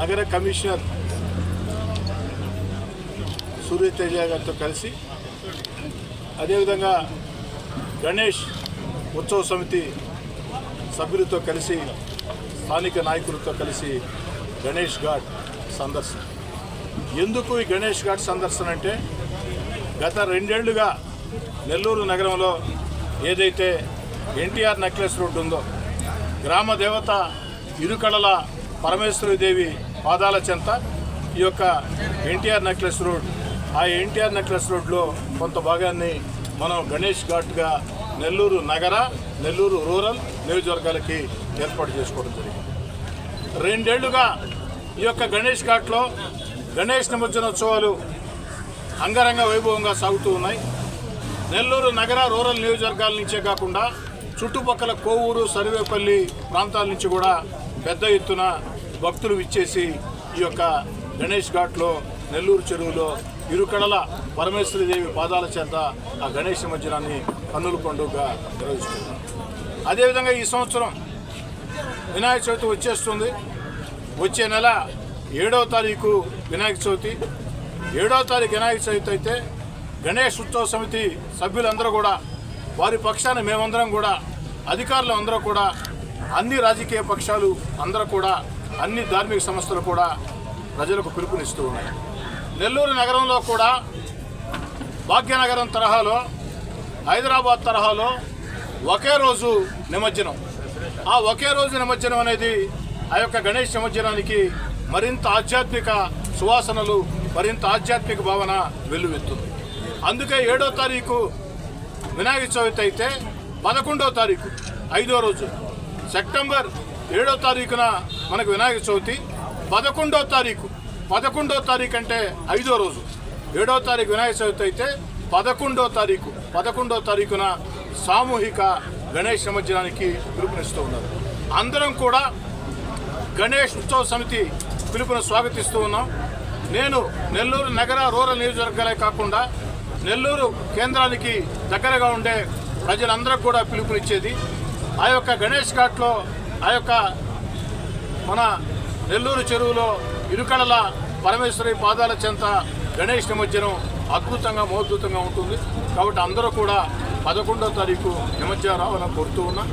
నగర కమిషనర్ సూర్యతేజ గారితో కలిసి అదేవిధంగా గణేష్ ఉత్సవ సమితి సభ్యులతో కలిసి స్థానిక నాయకులతో కలిసి గణేష్ ఘాట్ సందర్శన. ఎందుకు ఈ గణేష్ ఘాట్ సందర్శన అంటే గత రెండేళ్ళుగా నెల్లూరు నగరంలో ఏదైతే ఎన్టీఆర్ నెక్లెస్ రోడ్డు ఉందో గ్రామ దేవత ఇరుకళల పరమేశ్వరీదేవి పాదాల చెంత ఈ యొక్క ఎన్టీఆర్ నెక్లెస్ రోడ్ ఆ ఎన్టీఆర్ నెక్లెస్ రోడ్లో కొంత భాగాన్ని మనం గణేష్ ఘాట్గా నెల్లూరు నగర నెల్లూరు రూరల్ నియోజకవర్గాలకి ఏర్పాటు చేసుకోవడం జరిగింది. రెండేళ్ళుగా ఈ యొక్క గణేష్ ఘాట్లో గణేష్ నిమజ్జనోత్సవాలు అంగరంగ వైభవంగా సాగుతూ ఉన్నాయి. నెల్లూరు నగర రూరల్ నియోజకవర్గాల నుంచే కాకుండా చుట్టుపక్కల కోవూరు సర్వేపల్లి ప్రాంతాల నుంచి కూడా పెద్ద ఎత్తున భక్తులు విచ్చేసి ఈ యొక్క గణేష్ ఘాట్లో నెల్లూరు చెరువులో ఇరుకడల పరమేశ్వరీదేవి పాదాల చేత ఆ గణేష్ నిమజ్జనాన్ని కన్నుల పండుగగా నిర్వహిస్తున్నారు. అదేవిధంగా ఈ సంవత్సరం వినాయక చవితి వచ్చేస్తుంది. వచ్చే నెల ఏడవ తారీఖు వినాయక చవితి. ఏడవ తారీఖు వినాయక చవితి అయితే గణేష్ ఉత్సవ సమితి సభ్యులందరూ కూడా వారి పక్షాన మేమందరం కూడా అధికారులు అందరూ కూడా అన్ని రాజకీయ పక్షాలు అందరూ కూడా అన్ని ధార్మిక సంస్థలు కూడా ప్రజలకు పిలుపునిస్తూ ఉన్నాయి. నెల్లూరు నగరంలో కూడా భాగ్యనగరం తరహాలో హైదరాబాద్ తరహాలో ఒకే రోజు నిమజ్జనం. ఆ ఒకే రోజు నిమజ్జనం అనేది ఆ యొక్క గణేష్ నిమజ్జనానికి మరింత ఆధ్యాత్మిక సువాసనలు మరింత ఆధ్యాత్మిక భావన వెల్లువెత్తుంది. అందుకే ఏడో తారీఖు వినాయక చవితి అయితే పదకొండో తారీఖు ఐదో రోజు. సెప్టెంబర్ ఏడో తారీఖున మనకు వినాయక చవితి పదకొండో తారీఖు. పదకొండో తారీఖు అంటే ఐదో రోజు. ఏడో తారీఖు వినాయక చవితి అయితే పదకొండో తారీఖు. పదకొండో తారీఖున సామూహిక గణేష్ నిమజ్జనానికి పిలుపునిస్తూ ఉన్నారు. అందరం కూడా గణేష్ ఉత్సవ సమితి పిలుపును స్వాగతిస్తూ ఉన్నాం. నేను నెల్లూరు నగర రూరల్ నియోజకవర్గాలే కాకుండా నెల్లూరు కేంద్రానికి దగ్గరగా ఉండే ప్రజలందరికీ కూడా పిలుపునిచ్చేది. ఆ యొక్క గణేష్ ఘాట్లో ఆ యొక్క మన నెల్లూరు చెరువులో ఇరుకడల పరమేశ్వరి పాదాల చెంత గణేష్ నిమజ్జనం అద్భుతంగా మోద్భుతంగా ఉంటుంది. కాబట్టి అందరూ కూడా పదకొండో తారీఖు నిమజ్జనం రావాలని కోరుతూ ఉన్నా.